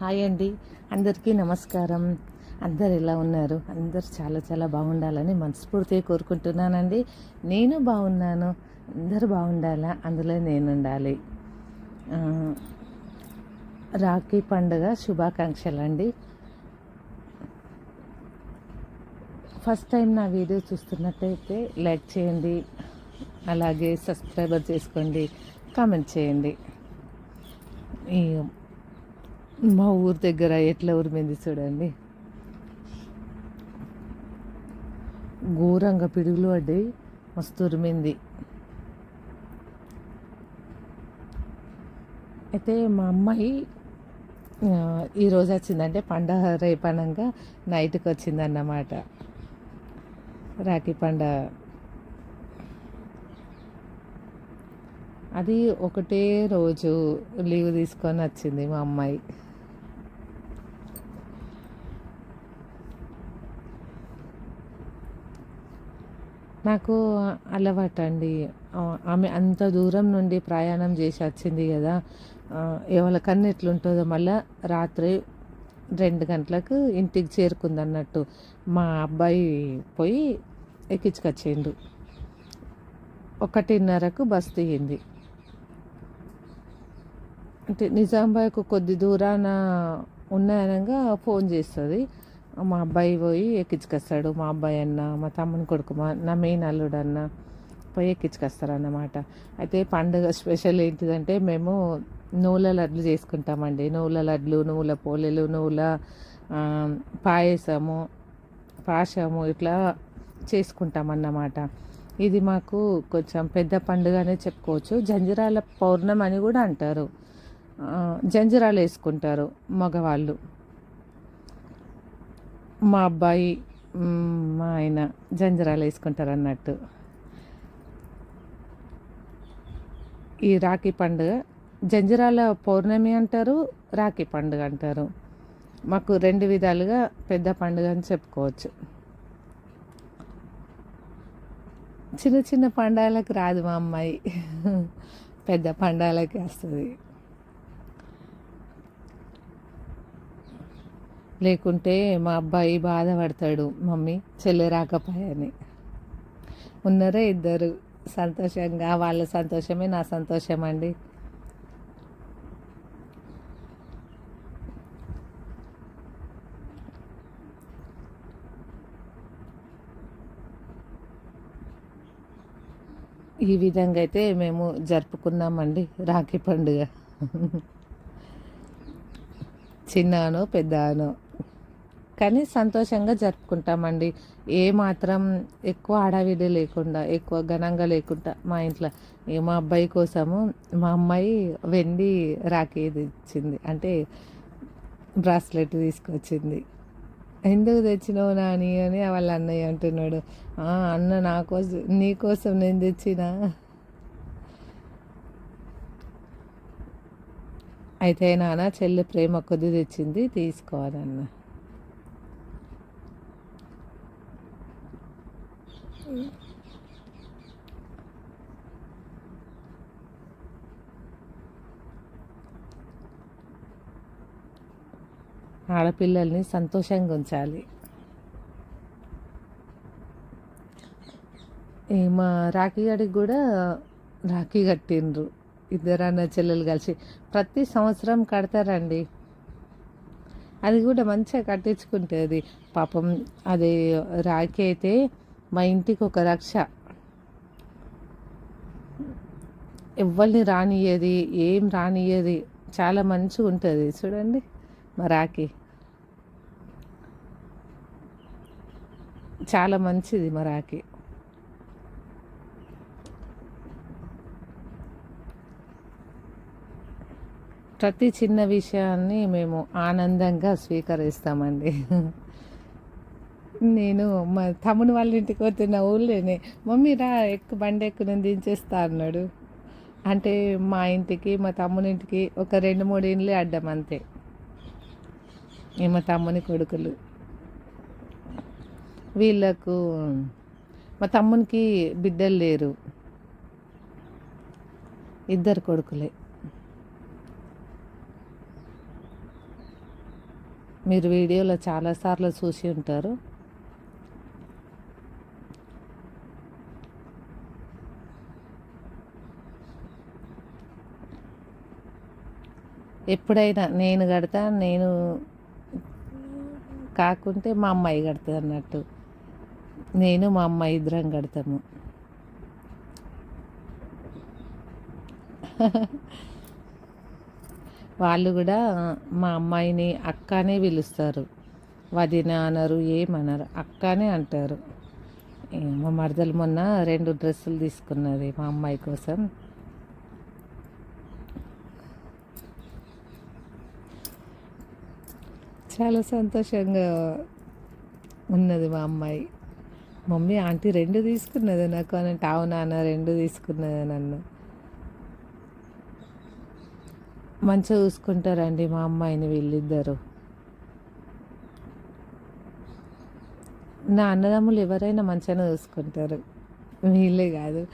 Hi అండి. అందరికీ నమస్కారం. అందరు ఎలా ఉన్నారు? అందరు చాలా చాలా బాగుండాలని మనస్ఫూర్తిగా కోరుకుంటున్నానండి. నేను బాగున్నాను. అందరూ బాగుండాలా? అందులో నేను ఉండాలి రాఖీ పండుగ శుభాకాంక్షలు అండి ఫస్ట్ టైం నా వీడియో చూస్తున్నట్టయితే లైక్ చేయండి. అలాగే సబ్స్క్రైబర్ చేసుకోండి. కామెంట్ చేయండి. ఈ మా ఊరు దగ్గర ఎట్లా ఉరిమింది చూడండి. ఘోరంగా పిడుగులు పడ్డాయి మస్తు ఉరిమింది. అయితే మా అమ్మాయి ఈరోజు వచ్చిందంటే పండగ రేపనంగా నైట్కి వచ్చిందన్నమాట. రాఖీ పండగ అది ఒకటే రోజు లీవ్ తీసుకొని వచ్చింది మా అమ్మాయి. నాకు అలవాటు అండి ఆమె అంత దూరం నుండి ప్రయాణం చేసి వచ్చింది కదా ఎవరికన్నా ఎట్లుంటుందో మళ్ళా రాత్రి రెండు గంటలకు ఇంటికి చేరుకుంది అన్నట్టు మా అబ్బాయి పోయి ఎక్కించుకొచ్చిండు. ఒకటిన్నరకు బస్ దిగింది. అంటే నిజామాబాద్కు కొద్ది దూరాన ఉన్నాయనగా ఫోన్ చేస్తుంది. మా అబ్బాయి పోయి ఎక్కించుకొస్తాడు. మా అబ్బాయి అన్న మా తమ్ముని కొడుకు మా నా మెయిన్ అల్లుడు అన్న పోయి ఎక్కించుకొస్తారు అన్నమాట అయితే పండుగ స్పెషల్ ఏంటిదంటే మేము నూల లడ్లు చేసుకుంటామండి. నువ్వుల లడ్లు నువ్వుల పోలేలు నువ్వుల పాయసము పాశము ఇట్లా చేసుకుంటామన్నమాట. ఇది మాకు కొంచెం పెద్ద పండుగనే చెప్పుకోవచ్చు. జంజిరాల పౌర్ణమి అని కూడా అంటారు. జంజిరాలు వేసుకుంటారు మగవాళ్ళు. మా అబ్బాయి మా ఆయన జంజరాలు వేసుకుంటారు అన్నట్టు ఈ రాఖీ పండుగ జంజరాల పౌర్ణమి అంటారు రాఖీ పండుగ అంటారు. మాకు రెండు విధాలుగా పెద్ద పండుగ అని చెప్పుకోవచ్చు. చిన్న చిన్న పండాలకు రాదు మా అమ్మాయి. పెద్ద పండాలకి వస్తుంది. లేకుంటే మా అబ్బాయి బాధపడతాడు మమ్మీ చెల్లె రాకపోయాని. ఉన్నారే ఇద్దరు. సంతోషంగా వాళ్ళ సంతోషమే నా సంతోషం అండి ఈ విధంగా అయితే మేము జరుపుకున్నామండి రాఖీ పండుగ. చిన్నాను పెద్దాను. కానీ సంతోషంగా జరుపుకుంటామండి. ఏ మాత్రం ఎక్కువ ఆడావిడి లేకుండా ఎక్కువ ఘనంగా లేకుండా మా ఇంట్లో ఏ మా అబ్బాయి కోసము మా అమ్మాయి వెండి రాఖీ ఇచ్చింది అంటే బ్రాస్లెట్ తీసుకొచ్చింది. ఎందుకు తెచ్చినావు నాని? అని వాళ్ళ అన్నయ్య అంటున్నాడు. అన్న నా కోసం నీకోసం నేను తెచ్చినా? అయితే నాన్న చెల్లి ప్రేమ కొద్ది తెచ్చింది తీసుకోవాలన్నా. ఆడపిల్లల్ని సంతోషంగా ఉంచాలి. మా రాఖీ గడికి కూడా రాఖీ కట్టిండ్రు. ఇద్దరు అన్న చెల్లెలు కలిసి. ప్రతి సంవత్సరం కడతారండి. అది కూడా మంచిగా కట్టించుకుంటుంది పాపం అది రాఖీ అయితే మా ఇంటికి ఒక రక్ష. ఎవరిని రానియ్యేది ఏం రానియ్యేది చాలా మంచిగా ఉంటుంది. చూడండి మా రాఖీ. చాలా మంచిది మా రాఖీ. ప్రతి చిన్న విషయాన్ని మేము ఆనందంగా స్వీకరిస్తామండి. నేను మా తమ్ముని వాళ్ళ ఇంటికి పోతున్న ఊళ్ళోనే మమ్మీ రా ఎక్కు బండి ఎక్కు నేను దించేస్తా అన్నాడు. అంటే మా ఇంటికి మా తమ్ముని ఇంటికి ఒక రెండు మూడు ఇండ్లు అడ్డం అంతే. ఈ మా తమ్ముని కొడుకులు. వీళ్ళకు మా తమ్మునికి బిడ్డలు లేరు. ఇద్దరు కొడుకులే. మీరు వీడియోలో చాలాసార్లు చూసి ఉంటారు. ఎప్పుడైనా నేను కడతా నేను కాకుంటే మా అమ్మాయి కడుతుంది అన్నట్టు. నేను మా అమ్మాయి ఇద్దరం కడతాము. వాళ్ళు కూడా మా అమ్మాయిని అక్కనే పిలుస్తారు. వదిన అనరు ఏమనరు అక్కనే అంటారు. మా మరదలు మొన్న రెండు డ్రెస్సులు తీసుకున్నది మా అమ్మాయి కోసం. చాలా సంతోషంగా ఉన్నది మా అమ్మాయి. మమ్మీ ఆంటీ రెండు తీసుకున్నది నాకు అని టావు నాన్న రెండు తీసుకున్నది నన్ను. మంచిగా చూసుకుంటారండి మా అమ్మాయిని వీళ్ళిద్దరు. నా అన్నదమ్ములు ఎవరైనా మంచిగానే చూసుకుంటారు. వీళ్ళే కాదు.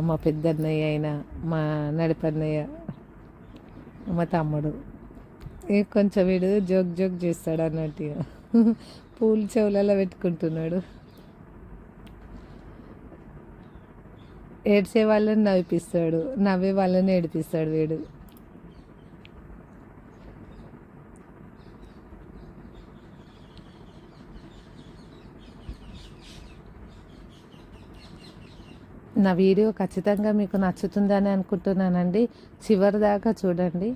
మా పెద్దన్నయ్య అయినా మా నడిపన్నయ్య మా తమ్ముడు. కొంచెం వీడు జోక్ జోక్ చేస్తాడు అన్నట్టు పూలు చెవులలో పెట్టుకుంటున్నాడు. ఏడ్చే వాళ్ళని నవ్విపిస్తాడు. నవ్వే వాళ్ళని ఏడిపిస్తాడు వీడు. నా వీడియో ఖచ్చితంగా మీకు నచ్చుతుందని అనుకుంటున్నానండి. చివరి దాకా చూడండి.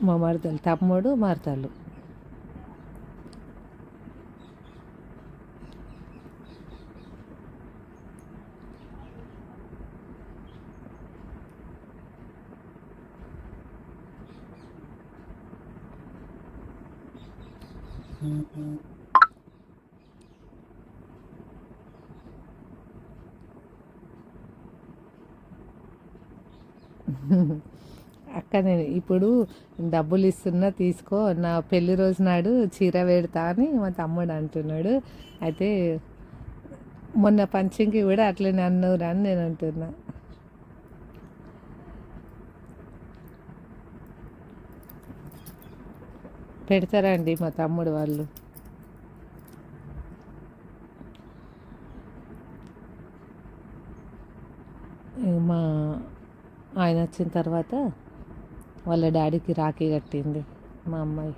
మా మరదలు తమ్ముడు మరదలు. అక్క నేను ఇప్పుడు డబ్బులు ఇస్తున్నా తీసుకో నా పెళ్ళి రోజు నాడు చీర పెడతా అని మా తమ్ముడు అంటున్నాడు. అయితే మొన్న పంచింగ్కి కూడా అట్లనే అన్నవురా అని నేను అంటున్నా. పెడతారండి మా తమ్ముడు వాళ్ళు? మా ఆయన వచ్చిన తర్వాత వాళ్ళ డాడీకి రాఖీ కట్టింది మా అమ్మాయి.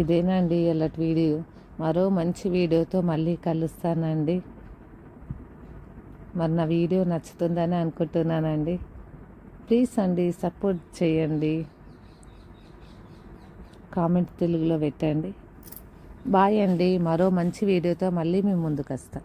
ఇదేనండి ఇలాంటి వీడియో. మరో మంచి వీడియోతో మళ్ళీ కలుస్తానండి. మరి నా వీడియో నచ్చుతుందని అనుకుంటున్నానండి. ప్లీజ్ అండి సపోర్ట్ చేయండి. కామెంట్ తెలుగులో పెట్టండి. బాయ్ అండి. మరో మంచి వీడియోతో మళ్ళీ మేము ముందుకు వస్తాం.